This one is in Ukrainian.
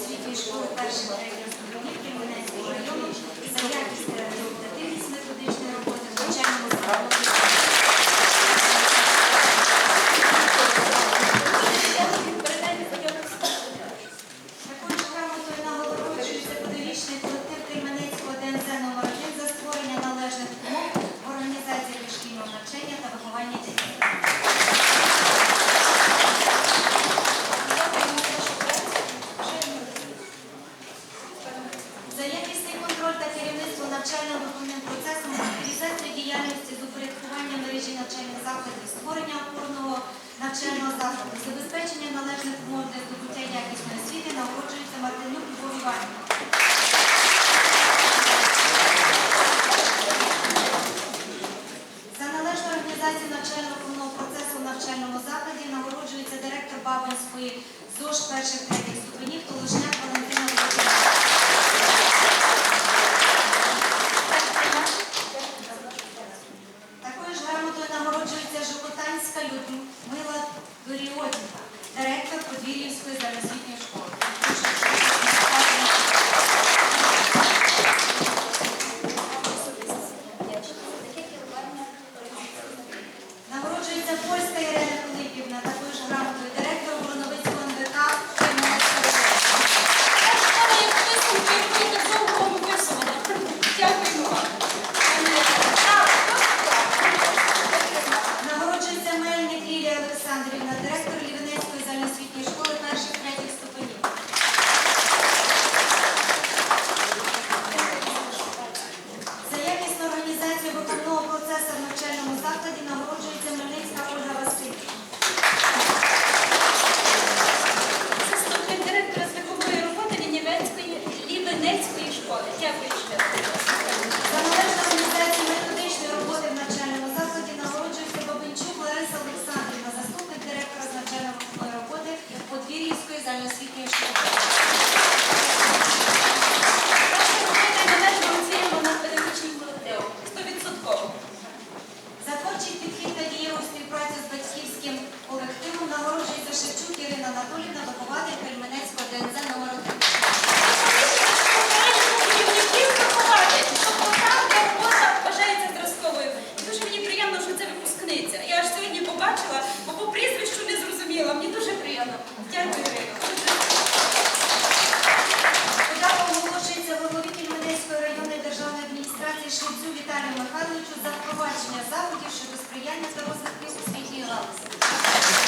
загальноосвітньої школи перших третіх ступенів Кременецького району за якість та результативність методичної роботи в навчальному закладі. Також грамотою нагороджується педагогічний колектив Кременецького ДНЗ номер 1 за створення належних умов в організації дошкільного навчання та виховання дітей. За якісний контроль та керівництво навчально-виховним процесом, активізацію діяльності з упорядкування мережі навчальних закладів, створення опорного навчального закладу, забезпечення належних умов для здобуття якісної освіти нагороджується Мартинюк Любов Іванівна. За належну організацію навчально-виховного процесу в навчальному закладі нагороджується директор Бабинської ЗОЖ перших третіх ступенів Толошняк Жукотанська Людмила Доріотніка, директор Подвір'ївської загальноосвітньої соціально-освітньої школи. За творчий підхід та дієву з батьківським колективом нагороджується Шевчук Ірина Анатолійна, вихователь Кельменецького ДНЗ номер 1 Я аж сьогодні побачила, бо по прізвищу не зрозуміла. Мені дуже приємно. Дякую, Ірина. Шлінцю Віталію Михайловичу за впровадження заходів щодо сприяння та розвитку освітньої галузі.